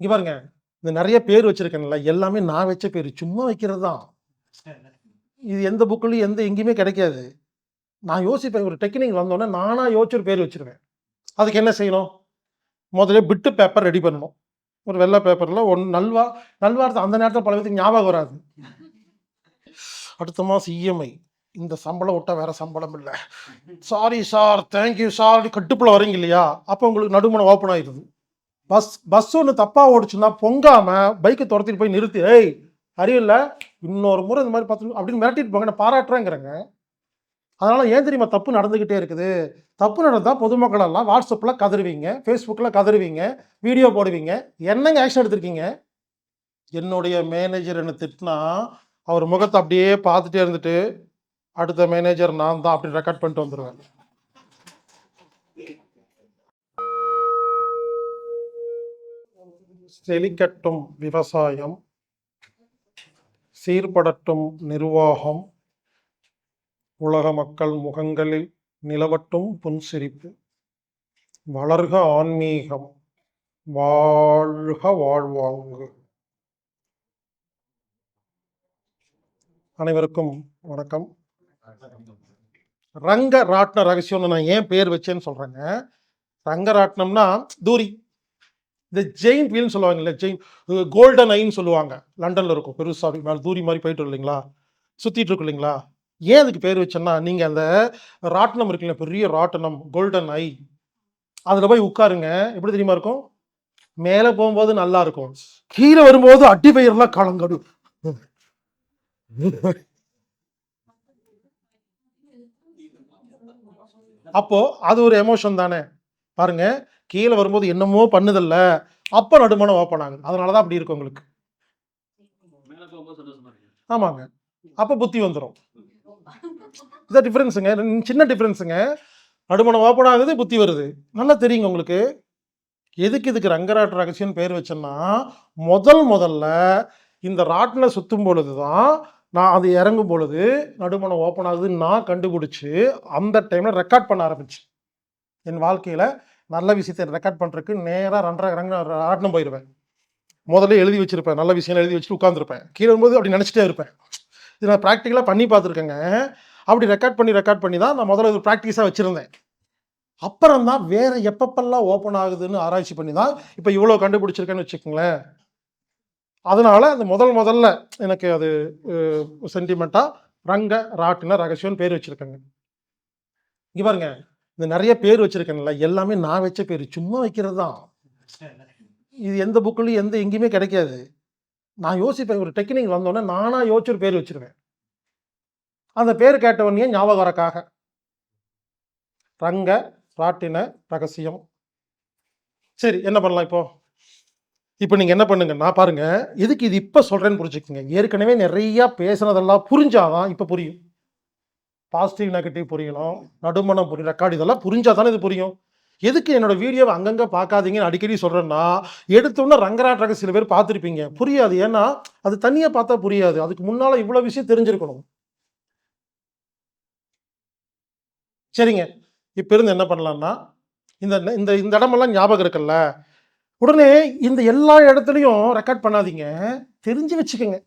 இங்க பாருங்க இந்த நிறைய பேர் வச்சிருக்கேன்ல எல்லாமே நான் வச்ச பேர். சும்மா வைக்கிறது தான் இது எந்த புக்லையும் எந்த எங்கேயுமே கிடைக்காது. நான் யோசிப்பேன் ஒரு டெக்னிக் வந்தோடனே நானா யோசிச்சு ஒரு பேர் வச்சிருவேன். அதுக்கு என்ன செய்யணும்? முதல்ல பிட்டு பேப்பர் ரெடி பண்ணணும். ஒரு வெள்ளை பேப்பரில் ஒன் நல்வா நல்வார்த்தை அந்த நேரத்தில் பல பேருக்கு ஞாபகம் வராது. அடுத்த மாதம் இஎம்ஐ இந்த சம்பளம் விட்டால் வேற சம்பளம் இல்லை. Sorry sir thank you sir கட்டுப்பில் வரீங்க இல்லையா? அப்போ உங்களுக்கு நடுமணம் ஓப்பன் ஆயிடுது. பஸ் பஸ் ஒன்று தப்பாக ஓடிச்சுன்னா பொங்காமல் பைக்கை துரத்திட்டு போய் நிறுத்தி. ஏய் அறிவில்ல இன்னொரு முறை இந்த மாதிரி பார்த்து அப்படின்னு மிரட்டிட்டு போங்க. நான் பாராட்டுறேங்கிறேங்க. அதனால் ஏன் தெரியுமா தப்பு நடந்துக்கிட்டே இருக்குது? தப்பு நடந்தால் பொதுமக்கள் எல்லாம் வாட்ஸ்அப்பில் கதறுவீங்க ஃபேஸ்புக்கில் கதறுவீங்க வீடியோ போடுவீங்க. என்னங்க ஆக்ஷன் எடுத்திருக்கீங்க? என்னுடைய மேனேஜர் என்ன திட்டினா அவர் முகத்தை அப்படியே பார்த்துட்டே இருந்துட்டு அடுத்த மேனேஜர் நான் தான் அப்படி ரெக்கார்ட் பண்ணிட்டு வந்துடுவேன் செழிக்கட்டும் விவசாயம் சீர்படட்டும் நிர்வாகம் உலக மக்கள் முகங்களில் நிலவட்டும் புன்சிரிப்பு. வளர்க ஆன்மீகம் வாழ்க வாழ்வாங்கு. அனைவருக்கும் வணக்கம். ரங்க ராட்ன ரகசியம்னு நான் ஏன் பேர் வச்சேன்னு சொல்றேங்க? ரங்கராட்னம்னா தூரி. இந்த ஜெயின் வீல்னு சொல்லுவாங்க இல்லை ஜெயின் கோல்டன் ஐன்னு சொல்லுவாங்க. லண்டனில் இருக்கும். பெருசாக அப்படி தூரி மாதிரி போயிட்டு இல்லைங்களா? சுற்றிட்டு இருக்கும் இல்லைங்களா? ஏன் அதுக்கு பேர் வச்சேன்னா நீங்கள் அந்த ராட்டினம் இருக்குல்ல பெரிய ராட்டினம் கோல்டன் ஐ அதில் போய் உட்காருங்க. எப்படி தெரியுமா இருக்கும்? மேலே போகும்போது நல்லா இருக்கும். கீழே வரும்போது அட்டி பயிரெலாம் கலங்கடு அப்போ அது ஒரு எமோஷன் தானே. பாருங்க கீழே வரும்போது என்னமோ பண்ணுதல்ல அப்ப நடுமணம் ஓப்பன் ஆகுது அதனாலதான் அப்படி இருக்கு உங்களுக்கு. ஆமாங்க. அப்ப புத்தி வந்துடும் இதான் டிஃபரன்ஸுங்க சின்ன டிஃபரன்ஸுங்க நடுமணம் ஓப்பன் ஆகுது புத்தி வருது. நல்லா தெரியுங்க உங்களுக்கு. எதுக்கு இதுக்கு ரங்கராட் ரகசியம் பேர் வச்சேன்னா முதல் முதல்ல இந்த ராட்டின சுத்தும் பொழுது தான் நான் அது இறங்கும் பொழுது நடுமணம் ஓப்பன் ஆகுதுன்னு நான் கண்டுபிடிச்சு அந்த டைமில் ரெக்கார்ட் பண்ண ஆரம்பிச்சேன். என் வாழ்க்கையில் நல்ல விஷயத்தை ரெக்கார்ட் பண்ணுறதுக்கு நேராக ரெண்டரை ரங்க ஆட்டணும் போயிடுவேன் முதல்ல எழுதி வச்சிருப்பேன். நல்ல விஷயம் எழுதி வச்சுட்டு உட்காந்துருப்பேன் கீழே வரும்போது அப்படி நினச்சிட்டே இருப்பேன். இது நான் ப்ராக்டிக்கலாக பண்ணி பார்த்துருக்கேங்க. அப்படி ரெக்கார்ட் பண்ணி ரெக்கார்ட் பண்ணி தான் நான் முதல்ல இது ப்ராக்டிஸாக வச்சுருந்தேன். அப்புறம் தான் வேறு எப்பப்பெல்லாம் ஓப்பன் ஆகுதுன்னு ஆராய்ச்சி பண்ணி தான் இப்போ இவ்வளோ கண்டுபிடிச்சிருக்கேன்னு வச்சுக்கோங்களேன். அதனால் அந்த முதல் முதல்ல எனக்கு அது சென்டிமெண்ட்டாக ரங்க ராட்டின ரகசியம்னு பேர் வச்சுருக்கேங்க. இங்கே பாருங்கள் இந்த நிறைய பேர் வச்சுருக்கேன்ல எல்லாமே நான் வச்ச பேர். சும்மா வைக்கிறது தான் இது எந்த புக்லையும் எந்த எங்கேயுமே கிடைக்காது. நான் யோசிப்பேன் ஒரு டெக்னிக் வந்தோடனே நானாக யோசிச்சு ஒரு பேர் வச்சிருவேன். அந்த பேர் கேட்டவொடனே ஞாபகம் வரக்காக ரங்க ராட்டின ரகசியம். சரி என்ன பண்ணலாம் இப்போ? இப்போ நீங்கள் என்ன பண்ணுங்கன்னா பாருங்கள் எதுக்கு இது இப்போ சொல்கிறேன்னு புரிஞ்சுக்கோங்க. ஏற்கனவே நிறையா பேசுனதெல்லாம் புரிஞ்சாதான் இப்போ புரியும். பாசிட்டிவ் நெகட்டிவ் புரியணும். நடுமணம் புரியும் ரெக்கார்டு இதெல்லாம் புரிஞ்சால் தானே இது புரியும். எதுக்கு என்னோட வீடியோவை அங்கங்கே பார்க்காதீங்கன்னு அடிக்கடி சொல்கிறேன்னா எடுத்தோன்னே ரங்கராட் ரக சில பேர் பார்த்துருப்பீங்க. புரியாது. ஏன்னா அது தனியாக பார்த்தா புரியாது. அதுக்கு முன்னால் இவ்வளோ விஷயம் தெரிஞ்சிருக்கணும். சரிங்க. இப்போ இருந்து என்ன பண்ணலான்னா இந்த இந்த இந்த இடமெல்லாம் ஞாபகம் இருக்குல்ல. உடனே இந்த எல்லா இடத்துலையும் ரெக்கார்ட் பண்ணாதீங்க. தெரிஞ்சு வச்சுக்கோங்க.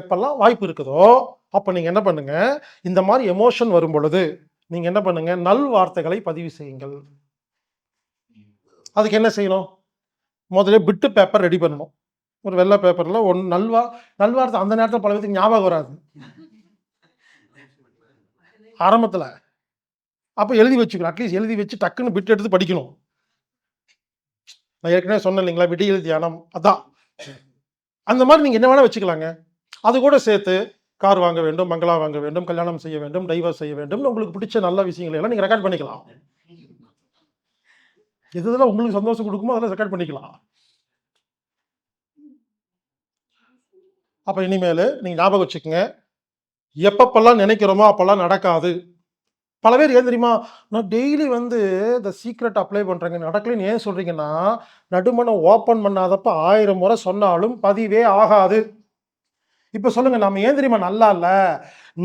எப்பெல்லாம் வாய்ப்பு இருக்குதோ அப்போ நீங்கள் என்ன பண்ணுங்கள் இந்த மாதிரி எமோஷன் வரும் பொழுது நீங்கள் என்ன பண்ணுங்கள் நல் வார்த்தைகளை பதிவு செய்யுங்கள். அதுக்கு என்ன செய்யணும்? முதல்ல பிட்டு பேப்பர் ரெடி பண்ணணும். ஒரு வெள்ளை பேப்பரில் ஒன் நல்வா நல்வார்த்தை அந்த நேரத்தில் பல பேருக்கு ஞாபகம் வராது. ஆரம்பத்தில். அப்போ எழுதி வச்சுக்கணும். அட்லீஸ்ட் எழுதி வச்சு டக்குன்னு பிட்டு எடுத்து படிக்கணும். நான் ஏற்கனவே சொன்னேன் இல்லைங்களா? விடியல் தியானம் அதான். அந்த மாதிரி நீங்கள் என்ன வேணால் வச்சுக்கலாங்க. அது கூட சேர்த்து கார் வாங்க வேண்டும் பங்களா வாங்க வேண்டும் கல்யாணம் செய்ய வேண்டும் டைவர்ஸ் செய்ய வேண்டும். உங்களுக்கு பிடிச்ச நல்ல விஷயங்களை எல்லாம் நீங்கள் ரெக்கார்ட் பண்ணிக்கலாம். எது இதெல்லாம் உங்களுக்கு சந்தோஷம் கொடுக்குமோ அதெல்லாம் ரெக்கார்ட் பண்ணிக்கலாம். அப்போ இனிமேல் நீங்கள் ஞாபகம் வச்சுக்கோங்க. எப்பப்பெல்லாம் நினைக்கிறோமோ அப்போல்லாம் நடக்காது. பல பேர் ஏன் தெரியுமா? நான் டெய்லி வந்து இந்த சீக்ரெட் அப்ளை பண்ணுறேங்க நடக்கலைன்னு ஏன் சொல்கிறீங்கன்னா நடுமணம் ஓப்பன் பண்ணாதப்ப ஆயிரம் முறை சொன்னாலும் பதிவே ஆகாது. இப்போ சொல்லுங்க நம்ம ஏன் தெரியுமா நல்லா இல்லை?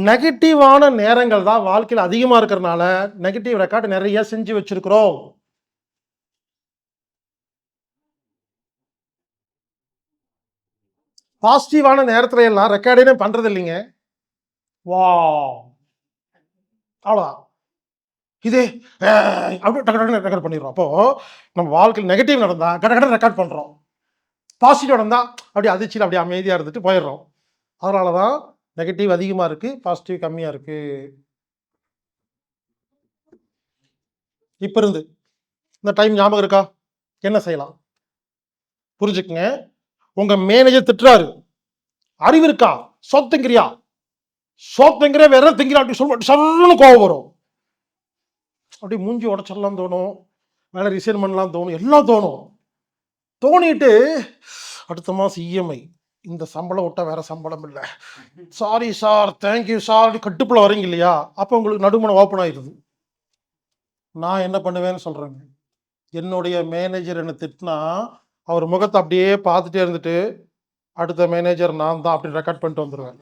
நெகட்டிவான நேரங்கள் தான் வாழ்க்கையில் அதிகமாக இருக்கிறனால நெகட்டிவ் ரெக்கார்டு நிறைய செஞ்சு வச்சிருக்கிறோம். பாசிட்டிவான நேரத்துல எல்லாம் ரெக்கார்டே பண்றது இல்லைங்க. வா அவ்வளோதான் இதே அப்படியே டக்கு ரெக்கார்ட் பண்ணிடுறோம். அப்போ நம்ம வாழ்க்கையில் நெகட்டிவ் நடந்தால் கட கடன் ரெக்கார்ட் பண்ணுறோம் பாசிட்டிவ் நடந்தால் அப்படியே அதிர்ச்சியில் அப்படியே அமைதியாக இருந்துட்டு போயிடுறோம். அதனால தான் நெகட்டிவ் அதிகமாக இருக்குது பாசிட்டிவ் கம்மியாக இருக்குது இப்போ இருந்து இந்த டைம் ஞாபகம் இருக்கா? என்ன செய்யலாம்? புரிஞ்சுக்குங்க. உங்கள் மேனேஜர் திட்டுறாரு. அறிவு இருக்கா? சோத்துங்கிறியா? சோத்துங்கிற வேற திங்கிற திங்கிறா அப்படி சொல்ல சல்லுன்னு கோவம் வரும். அப்படியே மூஞ்சி உடச்சிடலாம் தோணும். வேலை ரிசைன் பண்ணலாம் தோணும். எல்லாம் தோணும். தோணிட்டு அடுத்த மாதம் இஎம்ஐ இந்த சம்பளம் விட்டால் வேற சம்பளம் இல்லை. Sorry sir thank you sir கட்டுப்பில் வரீங்க இல்லையா? அப்போ உங்களுக்கு நடுமணம் ஓப்பன் ஆயிடுது. நான் என்ன பண்ணுவேன்னு சொல்கிறேங்க என்னுடைய மேனேஜர் என்னை திட்டினா அவர் முகத்தை அப்படியே பார்த்துட்டே இருந்துட்டு அடுத்த மேனேஜர் நான் தான் அப்படி ரெக்கார்ட் பண்ணிட்டு வந்துடுவேன்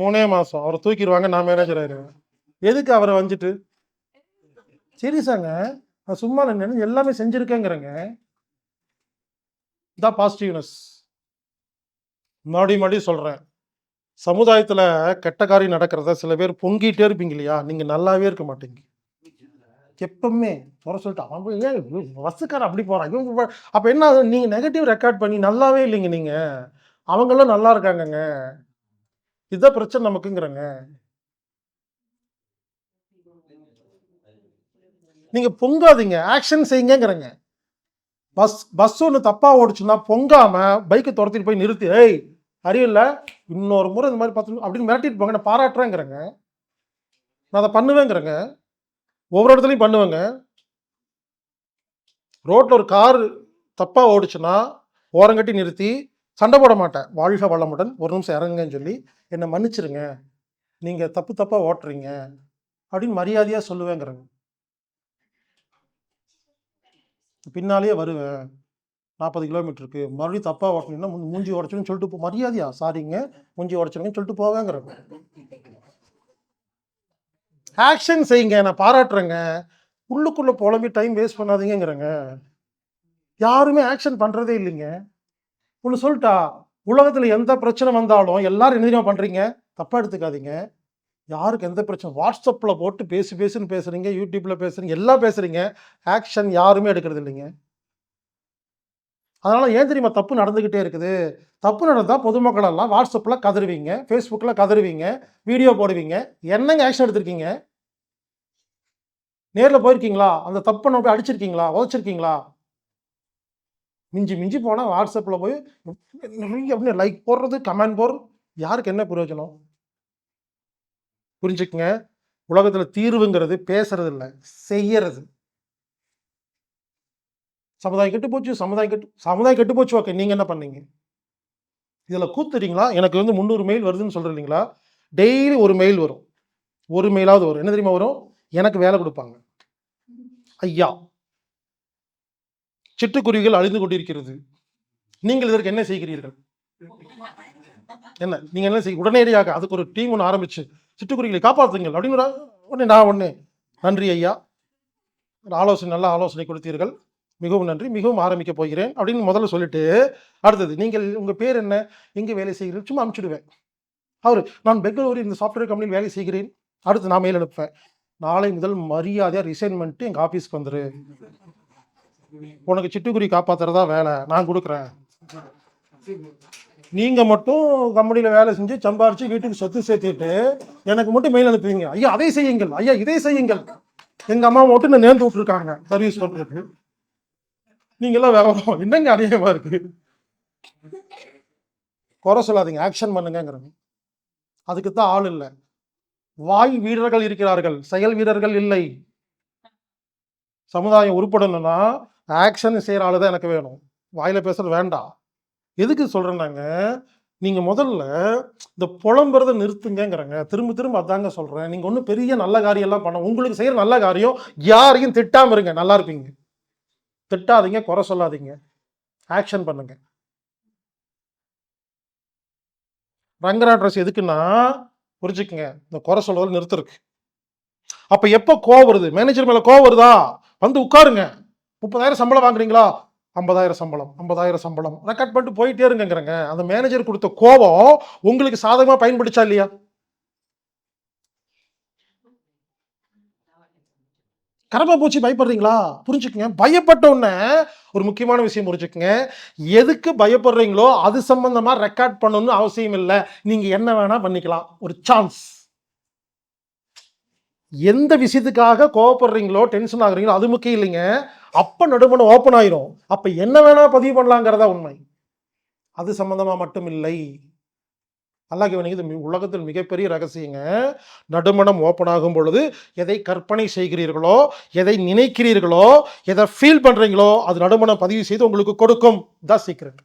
மூணே மாதம் அவரை தூக்கிடுவாங்க நான் மேனேஜர் ஆயிடுவேன். எதுக்கு அவரை வந்துட்டு சரி சாங்க நான் சும்மா நின்னு எல்லாமே செஞ்சுருக்கேங்கிறேங்க. இதான் பாசிட்டிவ்னஸ் மறுபடி மறுபடியும் சொல்கிறேன் சமுதாயத்தில் கெட்ட காரியம் நடக்கிறத சில பேர் பொங்கிட்டே இருப்பீங்க இல்லையா? நீங்கள் நல்லாவே இருக்க மாட்டீங்க. எப்பவுமே குறை சொல்லிட்டு அவன் ஏன் பஸ்ஸுக்காரன் அப்படி போகிறான் இவன் அப்போ என்ன ஆகுது? நெகட்டிவ் ரெக்கார்ட் பண்ணி நல்லாவே இல்லைங்க நீங்கள் அவங்களும் நல்லா இருக்காங்கங்க. இதுதான் பிரச்சனை நமக்குங்கிறங்க. நீங்கள் பொங்காதீங்க. ஆக்ஷன் செய்யுங்கங்கிறங்க. பஸ் பஸ் ஒன்று தப்பாக ஓடுச்சுன்னா பொங்காமல் பைக்கை துரத்திட்டு போய் நிறுத்தி. ஏய் அறிவில்ல இன்னொரு முறை இந்த மாதிரி பார்த்து அப்படின்னு மிரட்டிட்டு போங்க. நான் பாராட்டுறேங்கிறேங்க. நான் அதை பண்ணுவேங்கிறேங்க. ஒவ்வொரு இடத்துலையும் பண்ணுவேங்க. ரோட்டில் ஒரு கார் தப்பாக ஓடுச்சுன்னா ஓரங்கட்டி நிறுத்தி சண்டை போட மாட்டேன். வாழ்க வளமுடன். ஒரு நிமிஷம் இறங்குங்கன்னு சொல்லி என்னை மன்னிச்சிருங்க. நீங்கள் தப்பு தப்பாக ஓட்டுறீங்க. அப்படின்னு மரியாதையாக சொல்லுவேங்கிறேங்க. பின்னாலேயே வருவேன். நாற்பது கிலோமீட்டருக்கு மறுபடியும் தப்பாக ஓட்டணும்னா மூஞ்சி உடச்சுன்னு சொல்லிட்டு போ மரியாதையா சாரிங்க. மூஞ்சி உடச்சிருங்கன்னு சொல்லிட்டு போவேங்கிறேன். ஆக்ஷன் செய்யுங்க. நான் பாராட்டுறேங்க. உள்ளுக்குள்ள புலம்பி டைம் வேஸ்ட் பண்ணாதீங்கங்கிறேங்க. யாருமே ஆக்ஷன் பண்ணுறதே இல்லைங்க. ஒன்று சொல்லிட்டா உலகத்தில் எந்த பிரச்சனை வந்தாலும் எல்லாரும் என்ன பண்ணுறீங்க தப்பாக எடுத்துக்காதீங்க. யாருக்கு எந்த பிரச்சனை? வாட்ஸ்அப்பில் போட்டு பேசி பேசுன்னு பேசுகிறீங்க யூடியூப்பில் பேசுறீங்க எல்லாம் பேசுகிறீங்க ஆக்ஷன் யாருமே எடுக்கிறது இல்லைங்க. அதனால் ஏன் தெரியுமா? தப்பு நடந்துக்கிட்டே இருக்குது. தப்பு நடந்தால் பொதுமக்களெல்லாம் வாட்ஸ்அப்பில் கதறுவீங்க ஃபேஸ்புக்கில் கதறுவீங்க வீடியோ போடுவீங்க. என்னங்க ஆக்ஷன் எடுத்திருக்கீங்க? நேரில் போயிருக்கீங்களா? அந்த தப்பை நம்ம போய் அடிச்சிருக்கீங்களா? உதச்சிருக்கீங்களா? மிஞ்சி மிஞ்சி போனால் வாட்ஸ்அப்பில் போய் நிறைய அப்படின்னு லைக் போடுறது கமெண்ட் போடுறது யாருக்கு என்ன பிரயோஜனம்? புரிஞ்சுக்கங்க. உலகத்துல தீர்வுங்கிறது பேசுறது இல்லை செய்யறது. சமுதாயம் கெட்டு போச்சு சமுதாயம் கெட்டு சமுதாயம் கெட்டு போச்சு ஓகே நீங்க என்ன பண்ணீங்க? இதுல கூத்துறீங்களா? எனக்கு வந்து முந்நூறு மெயில் வருதுன்னு சொல்கிறீங்களா இல்லைங்களா டெய்லி ஒரு மெயில் வரும். ஒரு மெயிலாவது வரும். என்ன தெரியுமா வரும்? எனக்கு வேலை கொடுப்பாங்க. ஐயா சிட்டுக்குருவிகள் அழிந்து கொண்டிருக்கிறது. நீங்கள் இதற்கு என்ன செய்கிறீர்கள்? என்ன? நீங்க என்ன செய்ய உடனடியாக அதுக்கு ஒரு டீம் ஒன்று ஆரம்பிச்சு சிட்டுக்குருவிகளை காப்பாற்றுங்கள். அப்படிங்கிற உடனே நான் ஒன்று நன்றி ஐயா. ஆலோசனை நல்ல ஆலோசனை கொடுத்தீர்கள். மிகவும் நன்றி. மிகவும் ஆரம்பிக்க போகிறேன். அப்படின்னு முதல்ல சொல்லிட்டு அடுத்தது நீங்கள் உங்கள் பேர் என்ன? எங்கே வேலை செய்கிறீர்கள்? சும்மா அனுப்பிச்சுடுவேன் அவர் நான் பெங்களூரில் இந்த சாஃப்ட்வேர் கம்பெனியில் வேலை செய்கிறேன். அடுத்து நான் மேல் அனுப்புவேன். நாளை முதல் மரியாதையாக ரிசைன் பண்ணிட்டு ஆஃபீஸ்க்கு ஆபீஸ்க்கு வந்துரு. உனக்கு சிட்டுக்குருவி காப்பாற்றுறதா வேலை. நான் கொடுக்குறேன். நீங்கள் மட்டும் கம்பெனியில் வேலை செஞ்சு சம்பாரிச்சு வீட்டுக்கு சொத்து சேர்த்துட்டு எனக்கு மட்டும் மெயில் அனுப்புவீங்க. ஐயா அதை செய்யுங்கள். ஐயா இதை செய்யுங்கள். எங்கள் அம்மா மட்டும் நான் நேர்ந்து விட்டுருக்காங்க. சர்வீஸ் பண்ணுறது நீங்களாம் எல்லாம் வேகம் என்னங்க அதிகமாக இருக்கு? குறை சொல்லாதீங்க. ஆக்ஷன் பண்ணுங்கிறேன் அதுக்கு தான் ஆள் இல்லை. வாய் வீரர்கள் இருக்கிறார்கள். செயல் வீரர்கள் இல்லை. சமுதாயம் உருப்படணும்னா ஆக்ஷன் செய்கிற ஆளு தான் எனக்கு வேணும். வாயில் பேசுறது வேண்டாம். எதுக்கு சொல்கிறேன்னாங்க நீங்கள் முதல்ல இந்த புலம்புறதை நிறுத்துங்கங்கிறங்க. திரும்ப திரும்ப அதாங்க சொல்கிறேன் நீங்கள் ஒன்றும் பெரிய நல்ல காரியம் எல்லாம் பண்ண உங்களுக்கு செய்கிற நல்ல காரியம் யாரையும் திட்டாமல் இருங்க. நல்லா இருப்பீங்க. திட்டாதீங்க குறை சொல்லாதீங்க. ஆக்ஷன் பண்ணுங்க. ரங்கரா ட்ரெஸ் எதுக்குன்னா புரிஞ்சுக்குங்க. இந்த குறை சொல்றதுல நிறுத்திருக்கு அப்போ எப்போ கோவம் வருது? மேனேஜர் மேலே கோவம் வருதா? வந்து உட்காருங்க. முப்பதாயிரம் சம்பளம் வாங்குறீங்களா? ஐம்பதாயிரம் சம்பளம் ஐம்பதாயிரம் சம்பளம். ரெக்கார்ட் பண்ணிட்டு போயிட்டே இருங்கங்கிறங்க. அந்த மேனேஜர் கொடுத்த கோபம் உங்களுக்கு சாதகமா பயன்படுச்சா இல்லையா? கரப்பா பூச்சி பயப்படுறீங்களா? புரிஞ்சுக்குங்க. பயப்பட்ட உடனே ஒரு முக்கியமான விஷயம் புரிஞ்சுக்குங்க. எதுக்கு பயப்படுறீங்களோ அது சம்பந்தமா ரெக்கார்ட் பண்ணணும்னு அவசியம் இல்லை. நீங்க என்ன வேணா பண்ணிக்கலாம். ஒரு சான்ஸ் எந்த விஷயத்துக்காக கோவப்படுறீங்களோ டென்ஷன் ஆகுறீங்களோ அது முக்கியம் இல்லைங்க. அப்போ நடுமணம் ஓப்பன் ஆயிரும். அப்போ என்ன வேணா பதிவு பண்ணலாங்கிறதா உண்மை. அது சம்மந்தமாக மட்டும் இல்லை. அல்லாஹ் இது உலகத்தில் மிகப்பெரிய ரகசியங்க. நடுமணம் ஓப்பன் ஆகும் பொழுது எதை கற்பனை செய்கிறீர்களோ எதை நினைக்கிறீர்களோ எதை ஃபீல் பண்ணுறீங்களோ அது நடுமணம் பதிவு செய்து உங்களுக்கு கொடுக்கும். தான் சீக்கிரம்